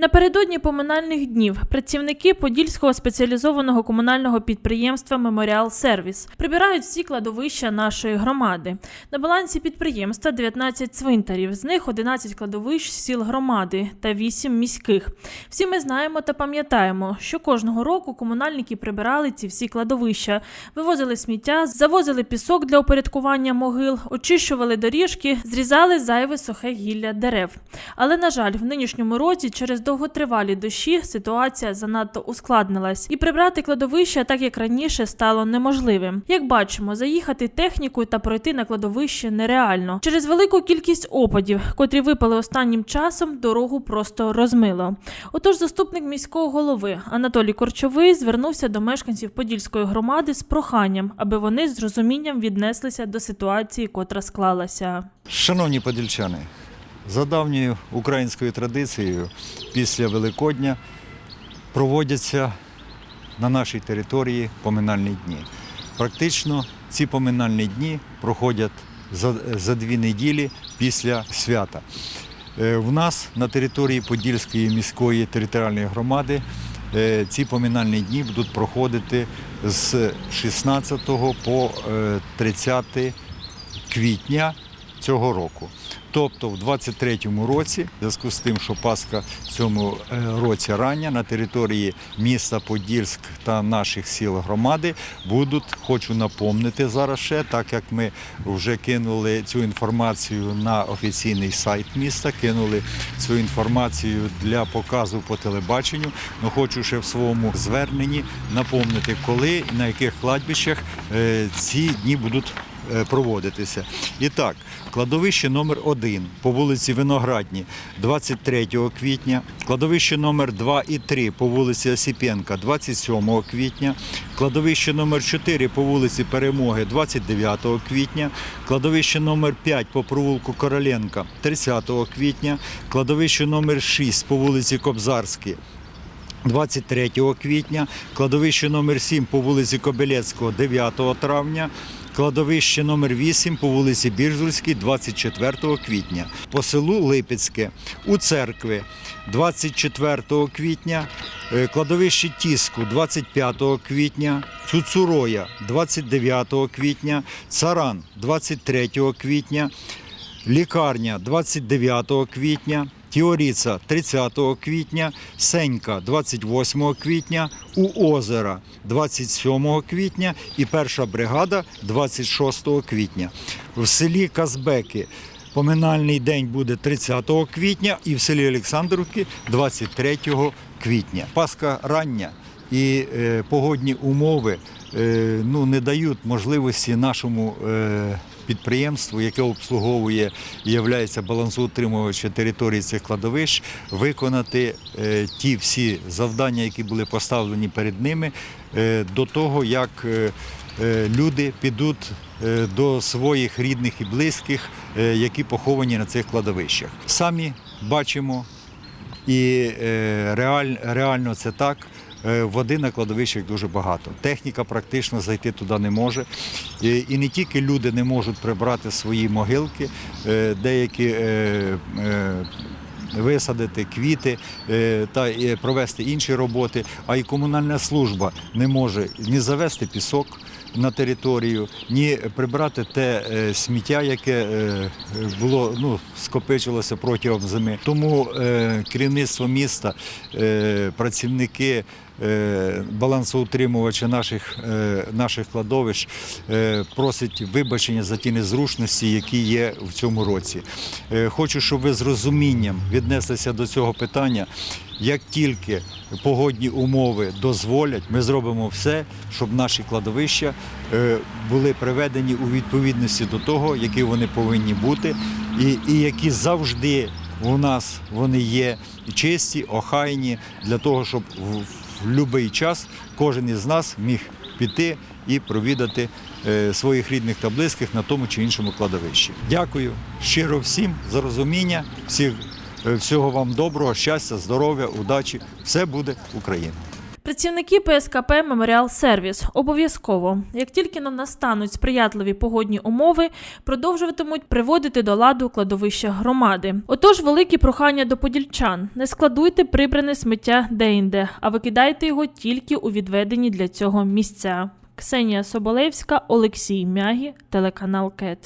Напередодні поминальних днів працівники Подільського спеціалізованого комунального підприємства Меморіал Сервіс прибирають всі кладовища нашої громади. На балансі підприємства 19 цвинтарів, з них 11 кладовищ сіл громади та 8 міських. Всі ми знаємо та пам'ятаємо, що кожного року комунальники прибирали ці всі кладовища, вивозили сміття, завозили пісок для упорядкування могил, очищували доріжки, зрізали зайве сухе гілля дерев. Але на жаль, в нинішньому році через довготривалі дощі ситуація занадто ускладнилась, і прибрати кладовище так як раніше стало неможливим. Як бачимо, заїхати технікою та пройти на кладовище нереально. Через велику кількість опадів, котрі випали останнім часом, дорогу просто розмило. Отож, заступник міського голови Анатолій Корчовий звернувся до мешканців Подільської громади з проханням, аби вони з розумінням віднеслися до ситуації, котра склалася. Шановні подільчани, за давньою українською традицією після Великодня проводяться на нашій території поминальні дні. Практично ці поминальні дні проходять за, за дві неділі після свята. Е, В нас на території Подільської міської територіальної громади е, ці поминальні дні будуть проходити з 16 по е, 30 квітня цього року. Тобто в 23-му році, в зв'язку з тим, що Пасха в цьому е, році рання на території міста Подільськ та наших сіл громади будуть, хочу напомнити зараз ще, так як ми вже кинули цю інформацію на офіційний сайт міста, кинули цю інформацію для показу по телебаченню. Ну хочу ще в своєму зверненні напомнити, коли і на яких кладбищах е, ці дні будуть проводитися. І так, кладовище номер 1 по вулиці Виноградні 23 квітня, кладовище номер 2 і 3 по вулиці Осіпенка 27 квітня, кладовище номер 4 по вулиці Перемоги 29 квітня, кладовище номер 5 по провулку Короленка 30 квітня, кладовище номер 6 по вулиці Кобзарській 23 квітня, кладовище номер 7 по вулиці Кобилецького 9 травня, кладовище номер 8 по вулиці Біржульській 24 квітня, по селу Липецьке у церкви 24 квітня, е, кладовище Тіску 25 квітня, Цуцуроя 29 квітня, Царан 23 квітня, Лікарня 29 квітня, Тіоріца 30 квітня, Сенька 28 квітня, у озера 27 квітня і перша бригада 26 квітня. В селі Казбеки поминальний день буде 30 квітня і в селі Олександрівки 23 квітня. Пасха рання і е, погодні умови е, ну, не дають можливості нашому е, підприємству, яке обслуговує і є балансоутримувачем території цих кладовищ, виконати е, ті всі завдання, які були поставлені перед ними, е, до того, як е, люди підуть до своїх рідних і близьких, які поховані на цих кладовищах. Самі бачимо, і реаль, реально це так. Е, Води на кладовищах дуже багато. Техніка практично зайти туди не може. І, і не тільки люди не можуть прибрати свої могилки, е, деякі е, е, висадити квіти е, та е, провести інші роботи, а й комунальна служба не може ні завести пісок на територію, ні прибрати те е, сміття, яке е, було ну, скопичилося протягом зими. Тому е, керівництво міста, е, працівники. Е, Балансоутримувачі наших, е, наших кладовищ е, просить вибачення за ті незручності, які є в цьому році. Хочу, щоб ви з розумінням віднеслися до цього питання. Як тільки погодні умови дозволять, ми зробимо все, щоб наші кладовища були приведені у відповідності до того, які вони повинні бути, і, і які завжди у нас вони є чисті, охайні, для того, щоб в, в будь-який час кожен із нас міг піти і провідати е, своїх рідних та близьких на тому чи іншому кладовищі. Дякую щиро всім за розуміння, всіх, е, всього вам доброго, щастя, здоров'я, удачі. Все буде Україна. Працівники ПСКП Меморіал Сервіс обов'язково, як тільки нам настануть сприятливі погодні умови, продовжуватимуть приводити до ладу кладовища громади. Отож, великі прохання до подільчан: не складуйте прибране сміття де-інде, а викидайте його тільки у відведені для цього місця. Ксенія Соболевська, Олексій Мягі, телеканал КЕТ.